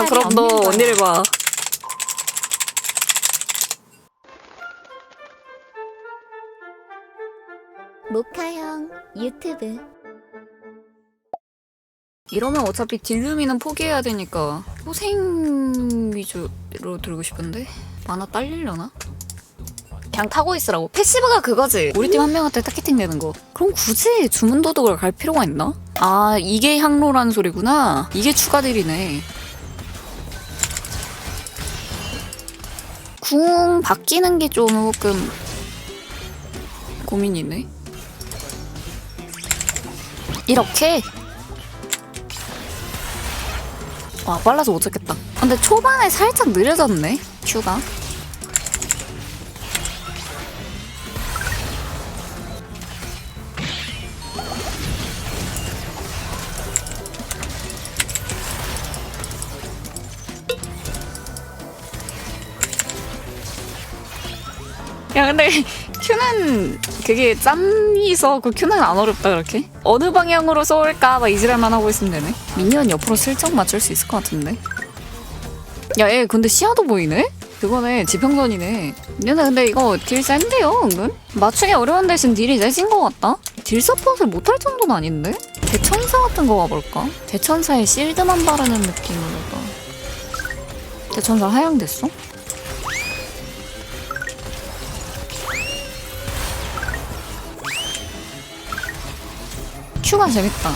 야 그럼 너. 언니를 봐. 모카형 유튜브 이러면 어차피 딜루미는 포기해야 되니까 소생 위주로 들고 싶은데 만화 딸리려나? 그냥 타고 있으라고 패시브가 그거지 우리 팀 한 명한테 타겟팅 되는 거 그럼 굳이 주문 도둑을 갈 필요가 있나? 아 이게 향로라는 소리구나 이게 추가 딜이네 궁 바뀌는 게 조금 고민이네. 이렇게? 와 빨라서 못 잡겠다. 근데 초반에 살짝 느려졌네 큐가 야 근데 큐는 그게 짬이서 그 큐는 안 어렵다 그렇게 어느 방향으로 쏠까 막 이지랄만 하고 있으면 되네 미니언 옆으로 슬쩍 맞출 수 있을 것 같은데 야 얘 근데 시야도 보이네? 그거네 지평선이네 얘네 근데 이거 딜 센데요 은근? 맞추기 어려운 대신 딜이 세진 것 같다? 딜 서폿을 못할 정도는 아닌데? 대천사 같은 거 가볼까? 대천사에 실드만 바르는 느낌으로다 대천사 하향됐어? 큐가 재밌다.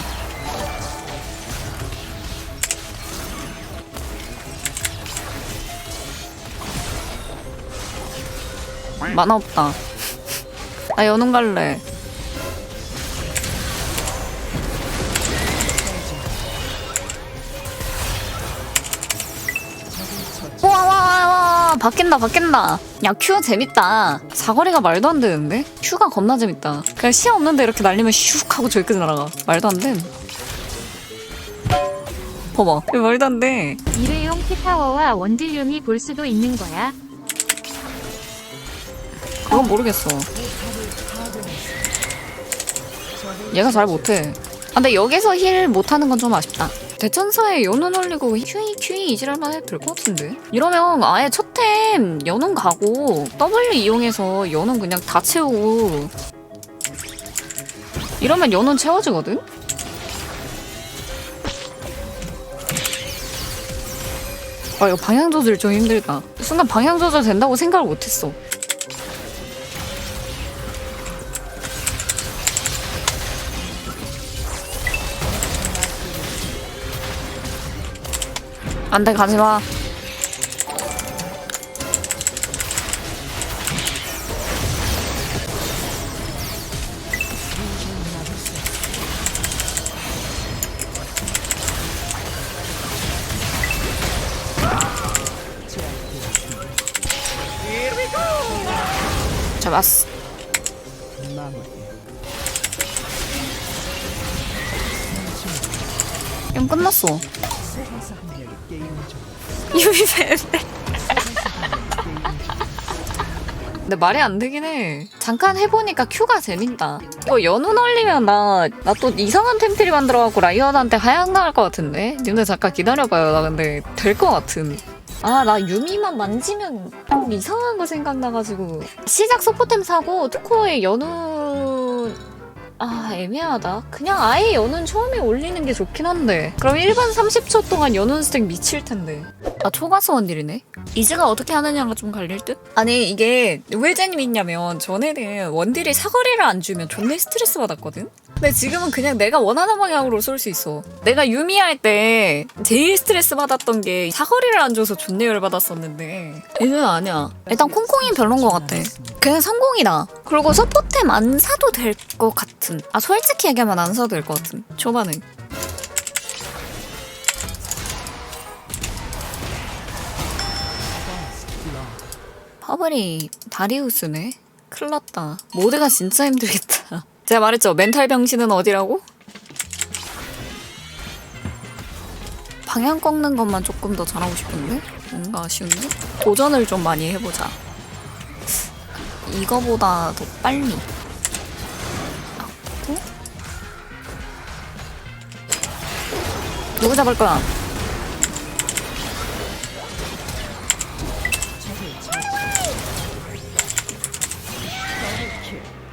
만화 없다. 나 연운 갈래. 바뀐다 바뀐다. 야큐 재밌다. 사거리가 말도 안 되는데? 큐가 겁나 재밌다. 그냥 시야 없는데 이렇게 날리면 슉 하고 저기까지 날아가. 말도 안돼. 봐봐. 이거 말도 안돼. 일회용 티타워와 원딜룸이 볼 수도 있는 거야. 그건 모르겠어. 얘가 잘 못해. 아, 근데 여기서 힐 못하는 건 좀 아쉽다 대천사에 연운 올리고 큐이 큐이 이지랄만 해도 될 것 같은데? 이러면 아예 첫템 연운 가고 W 이용해서 연운 그냥 다 채우고 이러면 연운 채워지거든? 아 이거 방향 조절 좀 힘들다. 순간 방향 조절 된다고 생각을 못했어 안돼 가지마. 잡았어. 게임 끝났어 유비세인데 근데 말이 안 되긴 해. 잠깐 해보니까 큐가 재밌다. 이거 연운 올리면 나, 나 또 이상한 템트리 만들어갖고 라이언한테 하향 나갈 것 같은데? 님들 잠깐 기다려봐요. 나 근데 될 것 같은. 아, 나 유미만 만지면 좀 이상한 거 생각나가지고. 시작 서포템 사고, 특코에 연운, 아, 애매하다. 그냥 아예 연운 처음에 올리는 게 좋긴 한데. 그럼 1분 30초 동안 연운 스택 미칠 텐데. 아, 초가스 원딜이네? 이즈가 어떻게 하느냐가 좀 갈릴 듯? 아니, 이게 왜 재미있냐면, 전에는 원딜이 사거리를 안 주면 존나 스트레스 받았거든? 근데 지금은 그냥 내가 원하는 방향으로 쏠 수 있어. 내가 유미할 때 제일 스트레스 받았던 게 사거리를 안 줘서 존나 열받았었는데. 얘는 아니야. 일단 콩콩이 별론 것 같아. 그냥 성공이다. 그리고 서포템 안 사도 될 것 같은. 아, 솔직히 얘기하면 안 사도 될 것 같은. 초반에. 파브리 다리우스네. 큰일 났다. 모드가 진짜 힘들겠다. 제가 말했죠. 멘탈 병신은 어디라고? 방향 꺾는 것만 조금 더 잘하고 싶은데? 뭔가 아쉬운데? 도전을 좀 많이 해보자. 이거보다 더 빨리. 누구 잡을 거야?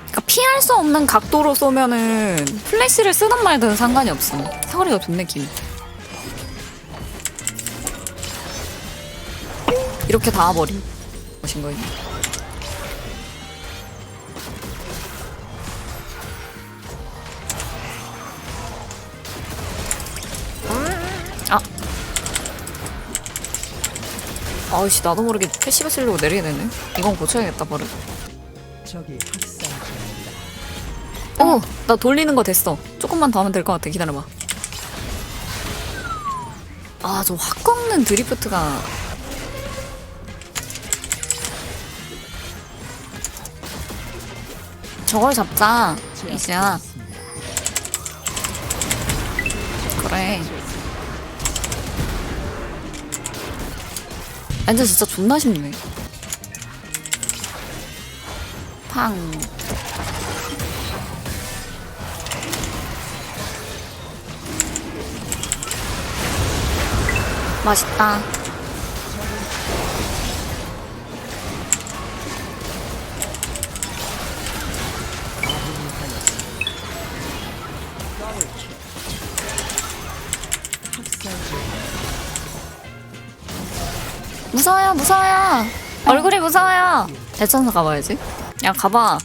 그러니까 피할 수 없는 각도로 쏘면은 플래시를 쓰는 말든 상관이 없어. 사거리가 좋네 김. 이렇게 닿아버린 것인 거예요. 아우씨 나도 모르게 패시브 쓰려고 내리게 되네. 이건 고쳐야겠다 버릇. 저기 학살 중입니다. 어, 나 돌리는 거 됐어. 조금만 더 하면 될 것 같아. 기다려봐. 아, 저 확 꺾는 드리프트가. 저걸 잡자. 이지야. 그래. 엔저 진짜 존나 쉽네. 팡. 맛있다. 무서워요, 무서워요. 얼굴이 무서워요. 대천사 가봐야지. 야, 가봐.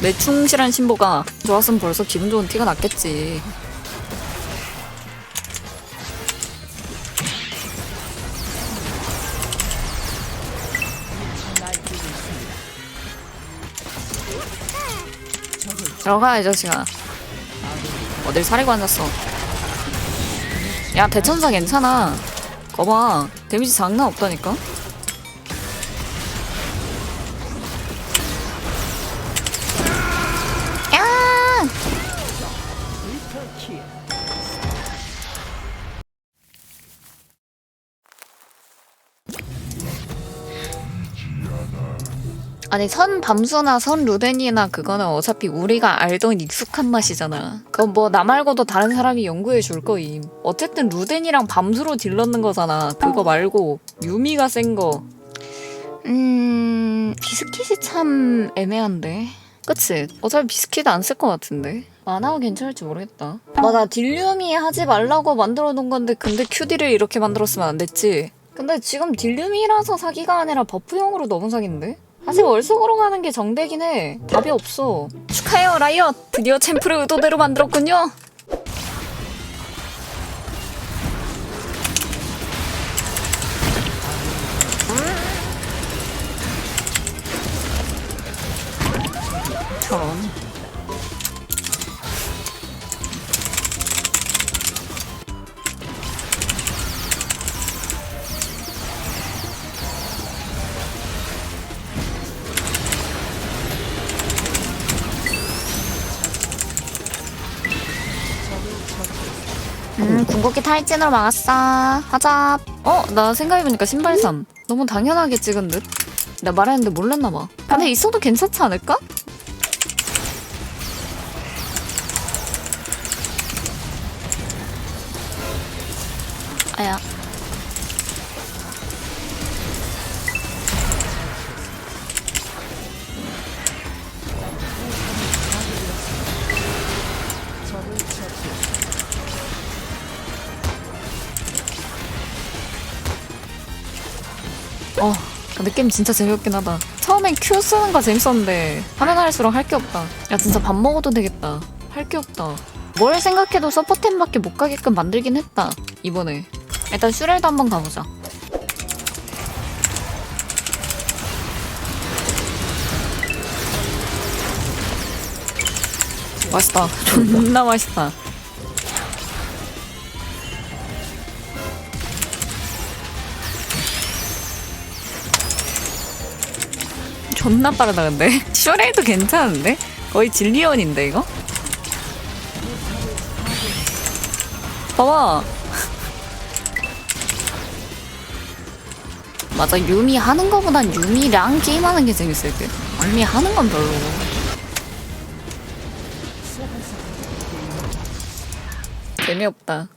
내 충실한 신보가 좋았으면 벌써 기분 좋은 티가 났겠지. 들어가 이 자식아 어딜 사리고 앉았어 야 대천사 괜찮아 거봐. 데미지 장난 없다니까 아니 선 밤수나 선 루덴이나 그거는 어차피 우리가 알던 익숙한 맛이잖아. 그건 뭐 나 말고도 다른 사람이 연구해 줄 거임. 어쨌든 루덴이랑 밤수로 딜렀는 거잖아. 그거 말고 유미가 센 거. 음 비스킷이 참 애매한데. 그치? 어차피 비스킷 안 쓸 것 같은데. 만화가 괜찮을지 모르겠다. 맞아 딜륨이 하지 말라고 만들어 놓은 건데 근데 큐디를 이렇게 만들었으면 안 됐지. 근데 지금 딜륨이라서 사기가 아니라 버프용으로 너무 사기인데? 사실 월속으로 가는 게 정되긴 해. 답이 없어. 축하해요, 라이엇. 드디어 챔프를 의도대로 만들었군요. 음, 궁극기 탈진으로 막았어. 하자. 어, 나 생각해보니까 신발삼. 너무 당연하게 찍은 듯? 나 말했는데 몰랐나봐. 근데 있어도 괜찮지 않을까? 아야. 어, 게임 진짜 재미없긴 하다. 처음엔 Q 쓰는 거 재밌었는데 하면 할수록 할 게 없다. 야 진짜 밥 먹어도 되겠다. 할 게 없다. 뭘 생각해도 서포템밖에 못 가게끔 만들긴 했다. 이번에. 일단 슈렐도 한번 가보자. 맛있다. 존나 맛있다. 존나 빠르다 근데. 슈레이도 괜찮은데? 거의 진리언인데 이거? 봐봐. 맞아 유미 하는 거보단 유미랑 게임하는 게 재밌을 듯. 유미 하는 건 별로. 재미없다